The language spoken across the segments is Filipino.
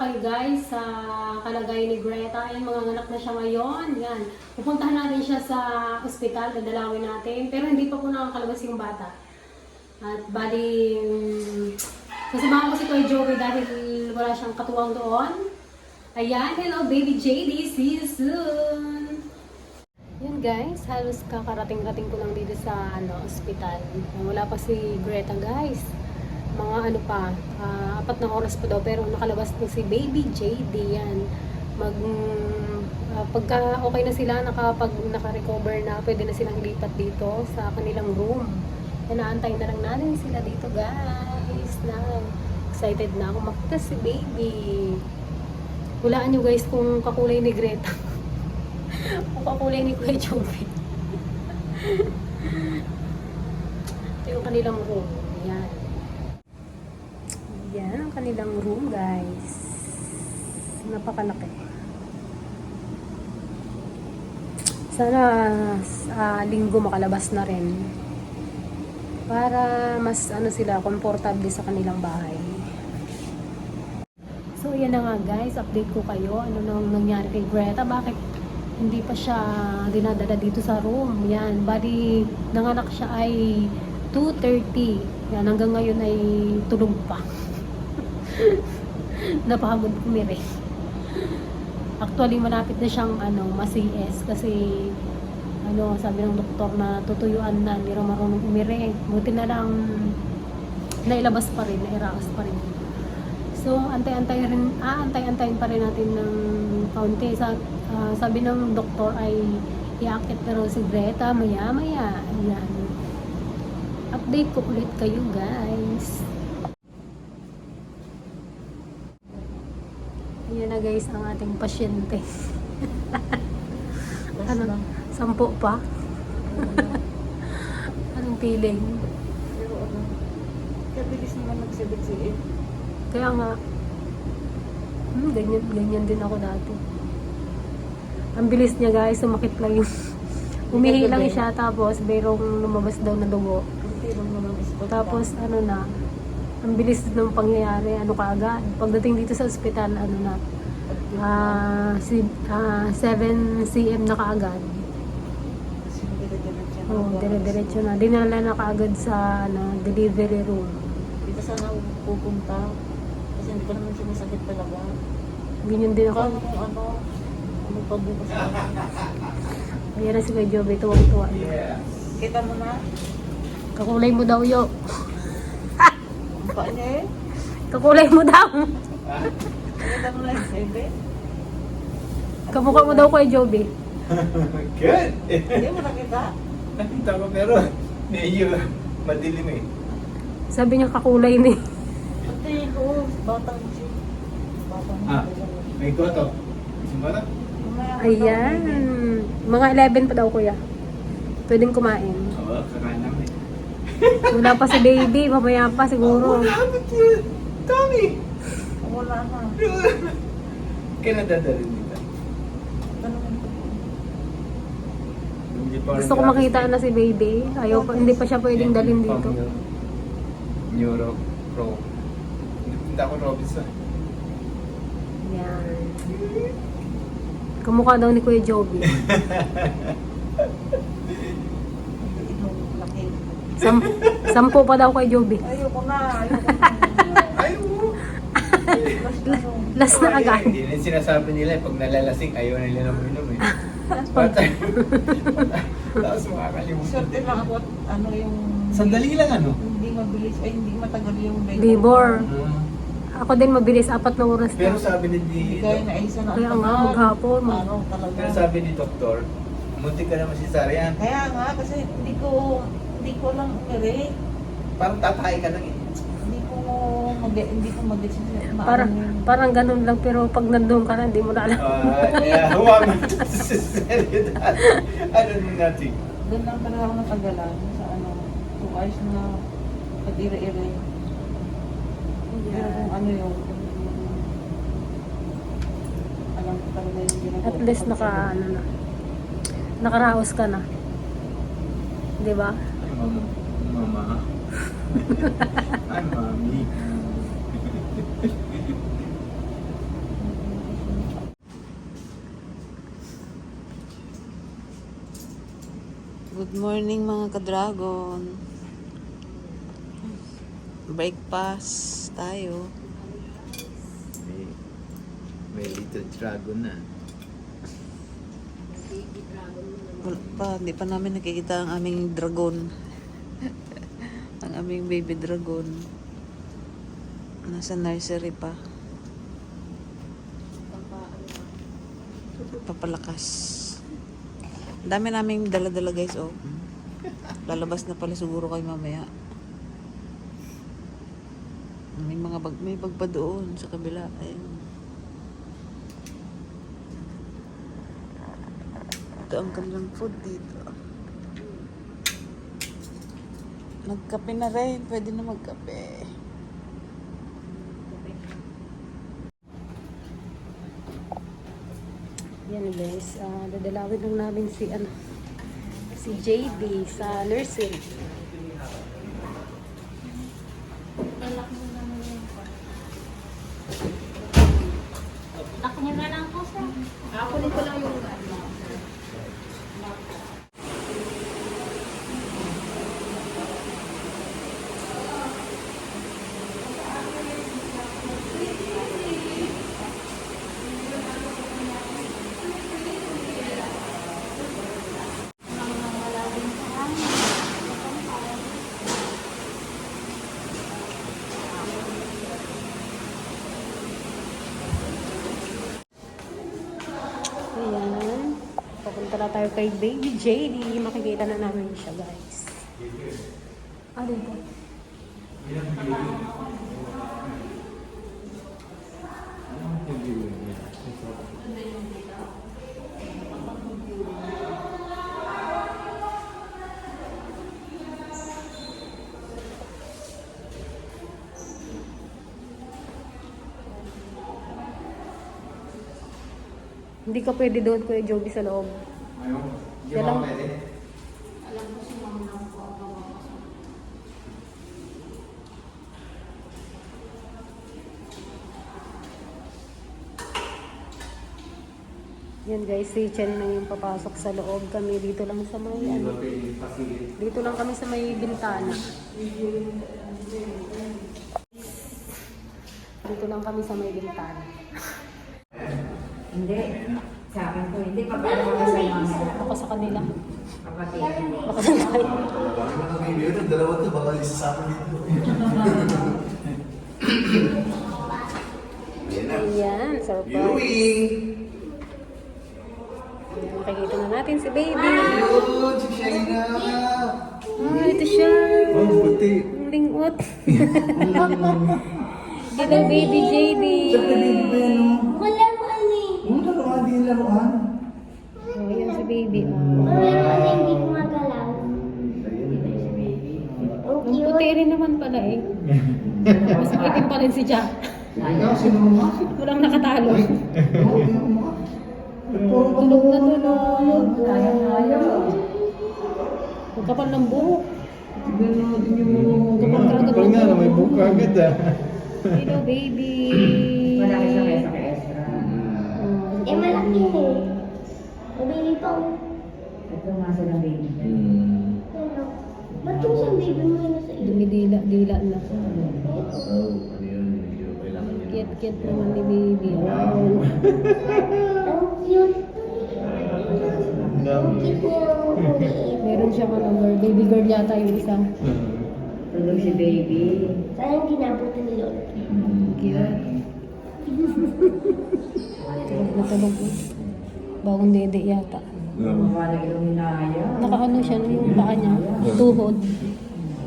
kayo guys sa kalagayan ni Greta. Ayan, mga anak na siya ngayon. Yan. Pupuntahan natin siya sa ospital, dadalawin natin. Pero hindi pa po nakakalabas yung bata. At bali, um, sasamahan ko si Kuya Joey dahil wala siyang katuwang doon. Ayan, hello baby JD, see you soon! Yan guys, halos kakarating-rating ko lang dito sa ano, ospital. Wala pa si Greta guys. Mga ano pa, ah, apat na oras pa daw pero nakalabas na si baby JD yan. Mag, ah, pagka okay na sila, nakapag naka-recover na, pwede na silang lipat dito sa kanilang room. Inaantay na lang natin sila dito guys. Na, excited na ako makita si baby. Hulaan nyo guys kung kakulay ni Greta. o kakulay ni Kuya Jovi. Ito yung kanilang room. Yan. Yan ang kanilang room guys. Napakalaki. Sana sa linggo makalabas na rin. Para mas ano sila, komportable sa kanilang bahay. So, yan na nga guys, update ko kayo. Ano nang nangyari kay Greta? Bakit hindi pa siya dinadala dito sa room? Yan, bali, nanganak siya ay 2.30. Yan, hanggang ngayon ay tulog pa. Napagod kumiri. Actually, malapit na siyang ano, ma-CS kasi ano, sabi ng doktor na tutuyuan na, hindi raw marunong umiri. Buti na lang nailabas pa rin, nairaos pa rin. So, antay-antay rin, ah, antay-antayin pa rin natin ng kaunti. Sa, ah, sabi ng doktor ay iakit na si Greta maya-maya. Ayan. Update ko ulit kayo guys. Ayan na guys ang ating pasyente. ano? Sampo pa? Anong feeling? Pero ano, kabilis naman nagsibit-siit. Kaya nga, hmm, ganyan, ganyan din ako dati. Ang bilis niya guys, sumakit lang yung... Umihi lang siya tapos mayroong lumabas daw na dugo. Tapos ano na, ang bilis ng pangyayari, ano kaagad. Pagdating dito sa ospital, ano na, ah si, ah, 7 cm na kaagad. Oh, dire-diretso na. Dinala na kaagad sa ano, delivery room. Dito sana ako pupunta. Kasi hindi ko naman sumasakit talaga. Ganyan din ako. Paano kung ano, ano pa bukas na. Ayan na si Kuya Joby, tuwang-tuwa. Kita mo na, Kakulay mo daw, yo. ang paa niya eh. Kakulay mo daw. Kamukha mo daw Kuya Joby. Good! Hindi mo nakita. Nakita ko pero medyo madilim eh. Sabi niya kakulay ni. Pati ko, batang si. Batang Ah, may goto. Simara? Ayan. Mga 11 pa daw kuya. Pwedeng kumain. Oo, kakain namin. Wala pa si baby, mamaya pa siguro. Wala ba't yun? Tommy! Wala na. Kaya nadadalhin dito. Gusto ko makita na si baby. Ayaw pa, hindi pa siya pwedeng dalhin dito. Neuro Pro. Hindi ako Robinson. Ayan. Kamukha daw ni Kuya Joby. Sam sampo pa daw kay Joby. Ayoko na, ayoko na. Last na agad. Hindi rin sinasabi nila eh, pag nalalasing, ayaw nila na uminom eh. Patay. Tapos makakalimutan. Swerte lang ako at ano yung... Sandali lang ano? Hindi mabilis, ay hindi matagal yung labor. Labor. Mm. Ako din mabilis, apat na oras Pero na. sabi ni di, Hindi gaya na isa na Kaya ang nga, maghapon. Talaga. pero sabi ni doktor, muntik ka naman si Sarian. Kaya nga, kasi hindi ko, hindi ko lang umiri. Parang tatay ka lang eh. Hindi ko mag hindi ko mag Parang, parang ganun lang, pero pag nandun ka na, hindi mo na alam. Ah, kaya huwag mo seriedad. Ano din natin? Doon lang talaga ako natagalan sa ano, two hours na pag-ire-ire. Pero kung ano yung, alam ko talaga yung ginagawa. At least naka, ano na, nakaraos ka na. Di ba? Ay, mama. Mama. Ay, mami. Good morning mga ka-dragon. Breakfast tayo. May, may little dragon na. Wala pa, hindi pa namin nakikita ang aming dragon. ang aming baby dragon. Nasa nursery pa. Papalakas. Dami naming dala-dala guys, oh. Lalabas na pala siguro kayo mamaya. May mga bag, may bag doon sa kabila. Ayun. Ito ang kanilang food dito. Nagkape na rin. Pwede na magkape. Yan guys, ah, dadalawin lang namin si ano si JD sa nursing. Lock niyo na lang po, sir. Ako ko lang yung ano. Ayan. Papunta na tayo kay Baby JD. Makikita na namin siya, guys. Ano po? Hindi ka pwede doon, Kuya Joby, sa loob. Ayaw. Hindi Yan mo lang. pwede. Yan guys, si Chen na yung papasok sa loob. Kami dito lang sa may, ano, dito lang kami sa may bintana. Dito lang kami sa may bintana. Hindi. Sa akin po, hindi pa paano kami sa mga Ako sa kanila. kapatid. Baka sa. Bakit mo nang ibigay ito? Dalawa to, baka isa sa akin dito. Ayan surprise. Viewing! Makikita na natin si baby. Yun, si Shaina! Ah, ito siya. Oh, buti. Ang lingot. Dito baby JD. Siyempre, baby ba laruan, yung. Oh, yan si baby. Oh. Wala mo ani, hindi gumagalaw. Ang Ang puti rin naman pala eh. Mas itim pa rin si Jack. Ikaw, sino mo? Walang nakatalo. Oo, tingnan mo. Tulog na tulog. Kaya-kaya. Ang kapal ng buhok. Tignan mo, tingnan mo. Kapal talaga Kapal ng nga, may buhok. buka agad ah. Hello baby. Malaki sa kaya sa extra. Oh, Eh, malaki na eh. Mabili pa ako. Ito nga sila baby. Hmm. Ano? Ba't yung isang baby mo yun nasa iyo? Dumidila, dila na. Oh, ano yun? Medyo kailangan niya. Cute naman ni baby. Oh. Ang cute. Ang cute niya. Meron siyang ano, baby girl yata yung isa. Tulog si baby. Sayang ginabutan ni Lolo. Cute. Tulog na tulog. eh. Bagong dede yata. Hinaya. Nakaano siya no, yung paa niya. Tuhod.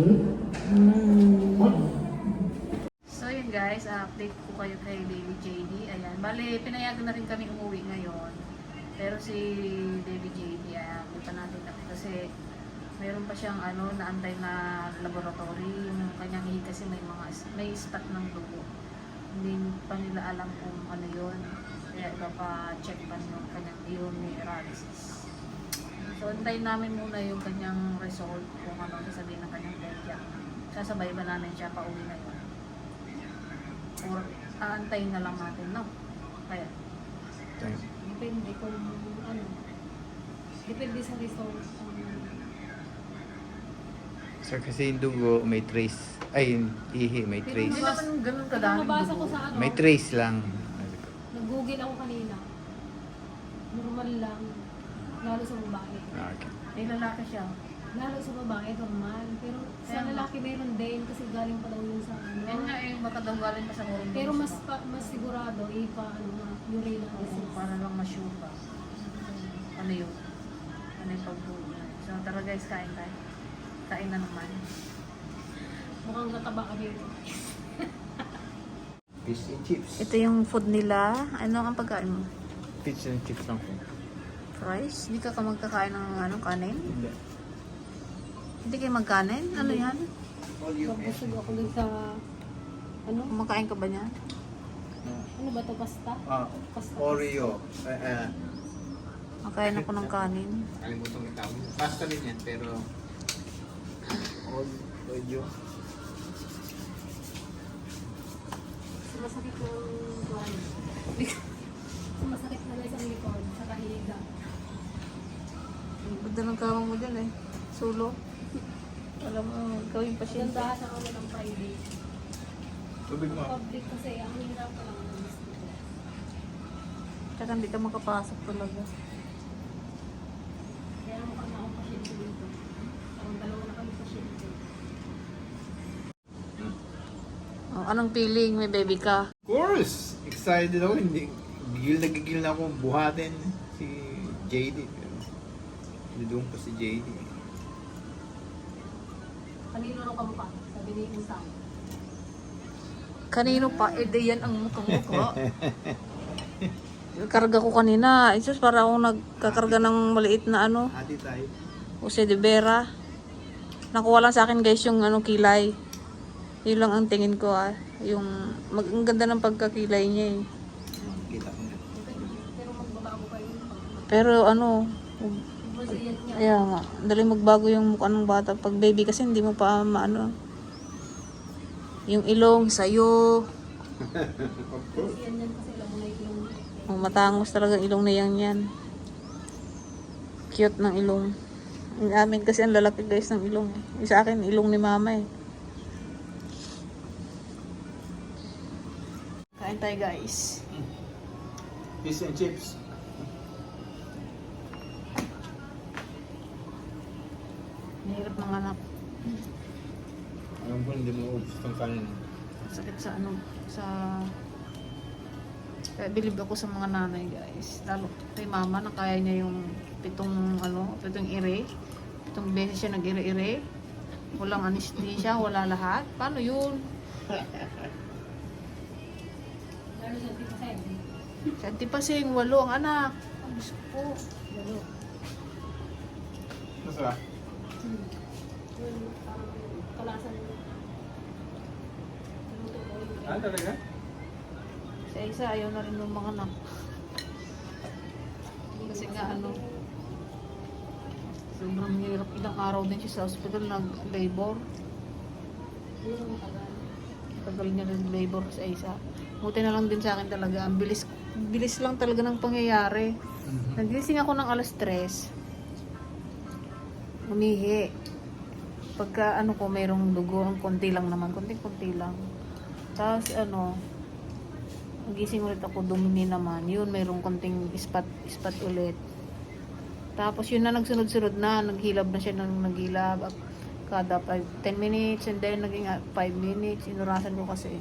Mm. So yun guys, update ko kayo kay Baby JD. Ayan, bali pinayagan na rin kami umuwi ngayon. Pero si Baby JD, ayan, hindi pa natin kami kasi meron pa siyang ano, naantay na laboratory. Yung kanyang ihi kasi may mga may spot ng dugo. Hindi pa nila alam kung ano yun. Kaya ipapa-check pa yung kanyang urinalysis. So, antayin namin muna yung kanyang result kung ano sasabihin ng kanyang pedya. Sasabay ba namin siya pa uwi na yun. Or aantayin na lang natin, no? Kaya, Depende kung ano. Depende sa result. Um, Sir, kasi yung dugo may trace. Ay, yung ihi may trace. hindi naman ganun kadami. nabasa ko sa ano, May trace lang. nag-google ako kanina. Normal lang. Lalo sa babae. Ah, Okay. May lalaki siya. Lalo sa babae, normal. Pero sa lalaki meron din kasi galing pa daw yun sa ano. Yan nga eh, baka daw galing pa sa hormones. Pero mas pa, mas sigurado ipa ano na urine Oo, disease. para lang ma-sure ba. Ano yun? Ano yung niya. So tara guys, kain tayo. Kain na naman. Mukhang nataba kami. Fish and chips. Ito yung food nila. Ano ang pagkain mo? Fish and chips lang po. Fries? Hindi ka ka magkakain ng ano, kanin? Hindi. Hindi kayo magkanin? Ano yan? All you Busog ako dun sa ano? Kumakain ka ba niyan? Ano ba to pasta? Ah, Pasta. Oreo. Uh, uh, Makain ako ng kanin. Kalimutan yung tawag. Pasta rin yan, pero... All Oreo. Masakit ng kuwan. Masakit na guys ang likod sa kahiga. Ganda ng kawang mo dyan eh. Sulo. Alam mo, gawing pasyente. Ganda sa ako ng Friday. Tubig mo. Public kasi ang hirap pa lang. Tsaka hindi ka makapasok talaga. Kaya mukhang ako pasyente dito. Parang dalawa na kami pasyente. Oh, anong feeling? May baby ka? Of course! Excited ako. Hindi, gigil na gigil na ako buhatin si JD. Pero, pa si JD. Kanino nung kamukha? Sabi ni Usam. Kanino pa? Eh, di yan ang mukha-mukha. Karga ko kanina. Isus, para akong nagkakarga ng maliit na ano. Ati tayo. Jose de Vera. Nakuha lang sa akin guys yung ano kilay. Yun lang ang tingin ko ah. Yung mag ang ganda ng pagkakilay niya eh. Pero ano, kaya nga, dali magbago yung mukha ng bata. Pag baby kasi hindi mo pa maano. Yung ilong, sayo. Of course. Oh, matangos talaga ilong na yan yan. Cute ng ilong. Ang amin kasi ang lalaki guys ng ilong. eh. Yung Sa akin, ilong ni mama eh. Kain tayo guys. Fish and chips. Mahirap ng anak. Alam ko hindi mo ubus ng kanin. Sakit sa ano, sa... Kaya believe ako sa mga nanay guys. Lalo kay mama na kaya niya yung pitong ano, pitong ire. Pitong beses siya nag-ire-ire. Walang anesthesia, wala lahat. Paano yun? Sa Antipasing, walo ang anak. Ang Diyos ko. Walo. Masarap. Hmm. Kalasan. Ah, talaga? Sa isa, ayaw na rin ng mga anak. Kasi nga ano, sobrang hirap. Ilang araw din siya sa hospital nag-labor. Tagal. Niya ng labor sa isa. Buti na lang din sa akin talaga. Ang bilis, bilis lang talaga ng pangyayari. Nagising ako ng alas 3. Umihi. Pagka ano ko, mayroong dugo, ang konti lang naman. Konti-konti lang. Tapos ano, nagising ulit ako, dumini naman. Yun, mayroong konting ispat, ispat ulit. Tapos yun na nagsunod-sunod na, naghilab na siya ng naghilab. At Kada 5, 10 minutes and then naging 5 minutes. Inurasan ko kasi.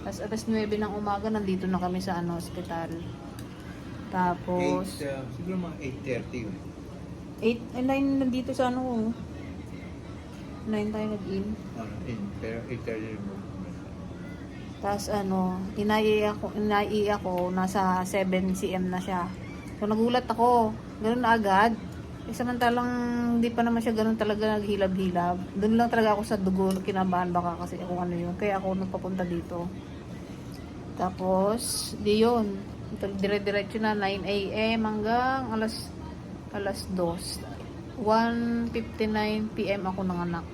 Tapos alas 9 ng umaga, nandito na kami sa ano, hospital. Tapos, 8, uh, siguro mga 8.30 yun. 8, eh, 9 nandito sa ano, 9 tayo nag-in. Ah, in, pero 8.30 yun. Tapos ano, inai ako, inai ako, nasa 7 cm na siya. So nagulat ako, ganun na agad. Eh, samantalang hindi pa naman siya ganun talaga naghilab-hilab. Doon lang talaga ako sa dugo, kinabahan baka kasi ako ano yun. Kaya ako nagpapunta dito. Tapos, di yun. Dire-diretso na 9 a.m. hanggang alas alas 2. 1.59 p.m. ako ng anak.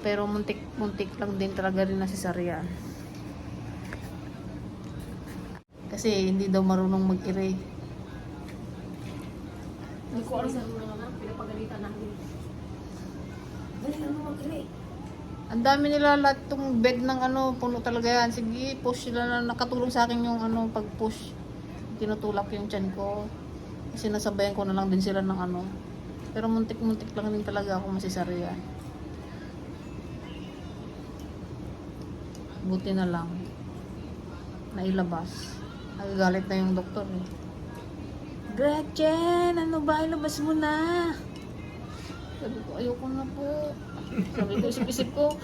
Pero muntik-muntik lang din talaga rin na si Sarian. Kasi hindi daw marunong mag-ire. Hindi ko alam sa mga nga, pinapagalitan namin. Dali, ano mag-ire? Ang dami nila lahat tong bed ng ano, puno talaga yan. Sige, push sila na nakatulong sa akin yung ano, pag-push. Tinutulak yung tiyan ko. Kasi nasabayan ko na lang din sila ng ano. Pero muntik-muntik lang din talaga ako masisarya. Buti na lang. Nailabas. Nagagalit na yung doktor eh. Gretchen, ano ba? Ilabas mo na. Sabi ko, ayoko na po. Sabi ko, isip-isip ko,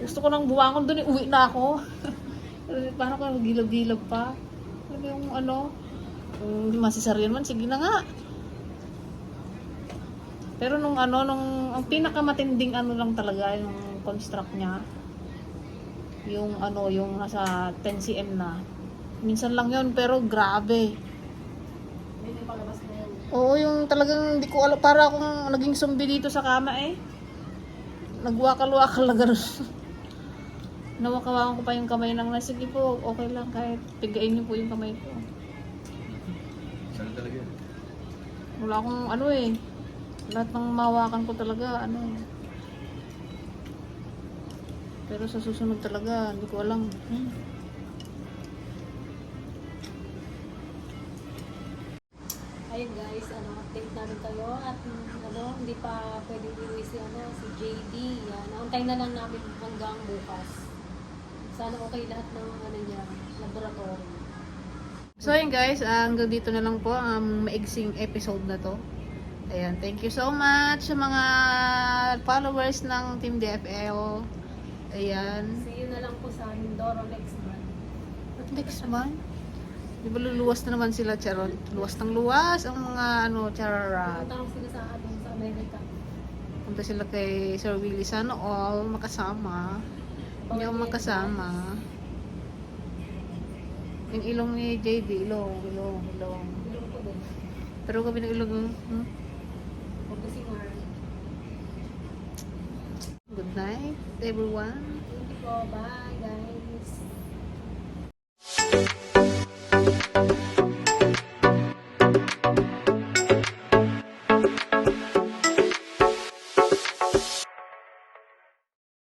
gusto ko nang buwangon doon, uwi na ako. Paano ko gilab-gilab pa? Sabi yung ano, hindi masisaryan man, sige na nga. Pero nung ano, nung, ang pinakamatinding ano lang talaga, yung construct niya, yung ano, yung nasa 10 cm na. Minsan lang yun, pero grabe. Na palabas na yan. Oo, yung talagang hindi ko alam, para akong naging zombie dito sa kama eh. Nagwakal-wakal na gano'n. Nawakawakan ko pa yung kamay ng nasa, sige po, okay lang kahit pigain niyo po yung kamay ko. Saan talaga yun? Wala akong ano eh. Lahat ng mawakan ko talaga, ano eh. Pero sa susunod talaga, hindi ko alam. Hmm. Ayun guys, ano, update namin kayo at ano, hindi pa pwedeng iuwi si, ano, si JD. Yan, nauntayin na lang namin hanggang bukas. Sana okay lahat ng ano niya, laboratory. So yun guys, ah, hanggang dito na lang po ang maigsing episode na to. Ayan, thank you so much sa mga followers ng Team DFL. Ayan. See you na lang po sa Mindoro next month. Next month? Di ba luluwas na naman sila, Charot? Luwas ng luwas ang mga ano, chararat. Punta sila sa, ano, sa Amerika. Punta sila kay Sir Willie. Sana all makasama. Hindi ako makasama. Yung ilong ni JD, ilong, ilong, ilong. Ilong ko din. Pero kami ng ilong, hmm? Huwag kasi nga. Good night, everyone. Thank you po. Bye guys.